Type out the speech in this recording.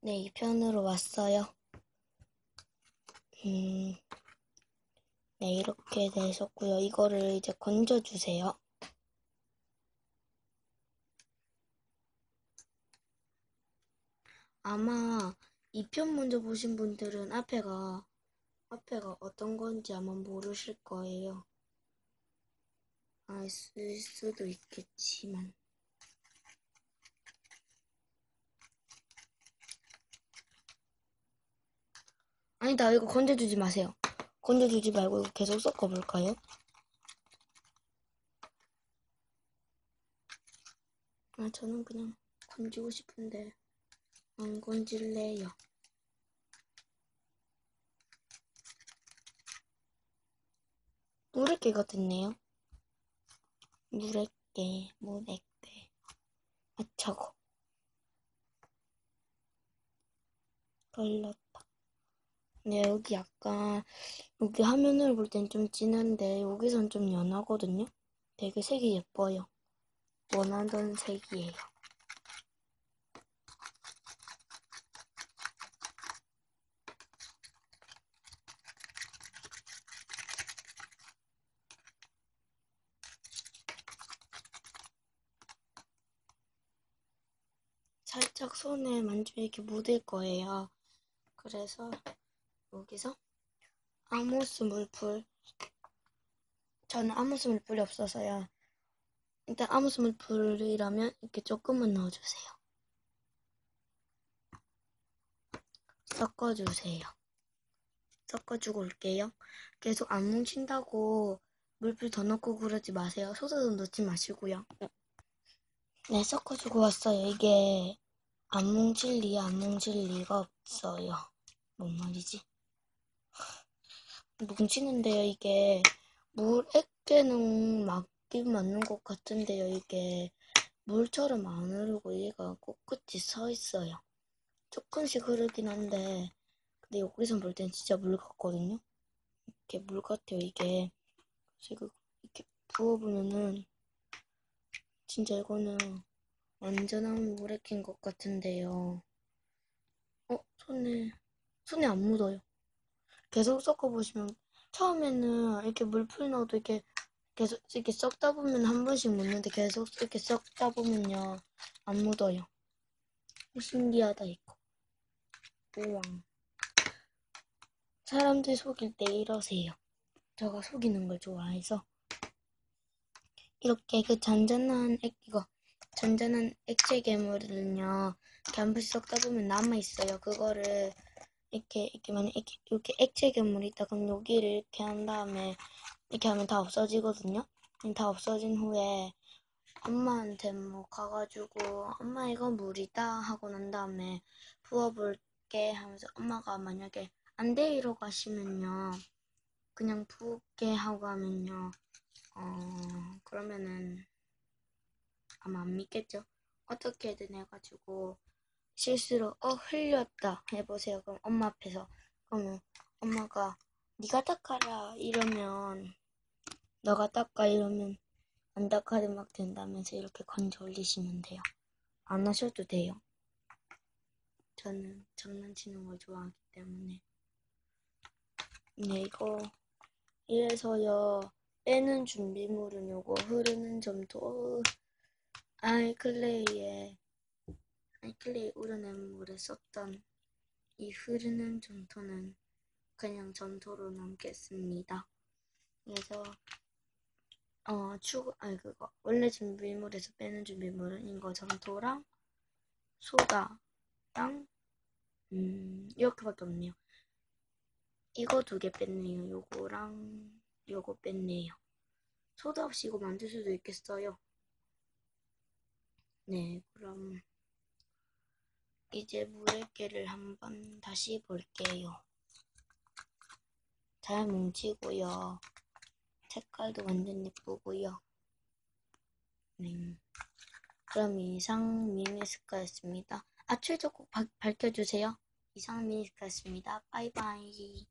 네, 2편으로 왔어요. 음, 네, 이렇게 되셨고요. 이거를 이제 건져주세요. 아마 2편 먼저 보신 분들은 앞에가, 앞에가 어떤 건지 아마 모르실 거예요. 알수 수도 있겠지만. 아니다, 이거 건져주지 마세요. 건져주지 말고 이거 계속 섞어볼까요? 아, 저는 그냥 건지고 싶은데 안 건질래요. 물에깨가 됐네요. 물에깨, 물에깨. 아, 저거. 걸렸다. 네, 여기 약간, 여기 화면으로 볼 땐 좀 진한데, 여기선 좀 연하거든요? 되게 색이 예뻐요. 원하던 색이에요. 살짝 손에 만지면 이렇게 묻을 거예요. 그래서 여기서 아모스 물풀 저는 아모스 물풀이 없어서요. 일단 아모스 물풀이라면 이렇게 조금만 넣어주세요. 섞어주세요. 섞어주고 올게요. 계속 안 뭉친다고 물풀 더 넣고 그러지 마세요. 소스도 넣지 마시고요. 네, 섞어주고 왔어요. 이게 안 뭉칠 리, 안 뭉칠 리가 없어요. 뭔 말이지? 뭉치는데요, 이게. 물 액계는 맞긴 맞는 것 같은데요, 이게. 물처럼 안 흐르고 얘가 꿋꿋이 서 있어요. 조금씩 흐르긴 한데, 근데 여기서 볼 땐 진짜 물 같거든요? 이렇게 물 같아요, 이게. 지금 이렇게 부어보면은, 진짜 이거는 완전한 물에 낀것 같은데요. 어, 손에, 손에 안 묻어요. 계속 섞어보시면, 처음에는 이렇게 물풀 넣어도 이렇게 계속 이렇게 섞다 보면 한 번씩 묻는데 계속 이렇게 섞다 보면요. 안 묻어요. 신기하다, 이거. 우와. 사람들 속일 때 이러세요. 제가 속이는 걸 좋아해서. 이렇게 그 잔잔한 액, 이거, 잔잔한 액체 괴물은요, 이렇게 한 번씩 섞다 보면 남아있어요. 그거를, 이렇게, 이렇게 만약 이렇게, 액체 괴물이 있다. 그럼 여기를 이렇게 한 다음에, 이렇게 하면 다 없어지거든요? 다 없어진 후에, 엄마한테 뭐 가가지고, 엄마 이거 물이다. 하고 난 다음에, 부어볼게 하면서 엄마가 만약에, 안 돼, 이러고 하시면요. 그냥 부을게 하고 하면요. 어, 그러면은 아마 안 믿겠죠? 어떻게든 해가지고 실수로 어 흘렸다 해보세요. 그럼 엄마 앞에서 그러면 엄마가 네가 닦아라 이러면 너가 닦아 이러면 안 닦아도 막 된다면서 이렇게 건져 올리시면 돼요. 안 하셔도 돼요. 저는 장난치는 걸 좋아하기 때문에 네 이거 이래서요 빼는 준비물은 요거 흐르는 점토 아이클레이에 아이클레이 우려낸 물에 썼던 이 흐르는 점토는 그냥 점토로 남겠습니다. 그래서 어 추가 아니 그거 원래 준비물에서 빼는 준비물은 이거 점토랑 소다랑 음 이렇게밖에 없네요. 이거 두 개 뺐네요. 요거랑 요거 뺐네요. 소다 없이 이거 만들 수도 있겠어요. 네, 그럼 이제 물에깨를 한번 다시 볼게요. 잘 뭉치고요. 색깔도 완전 예쁘고요. 네. 그럼 이상 미니스카였습니다. 아, 최저 꼭 바, 밝혀주세요. 이상 미니스카였습니다. 바이바이.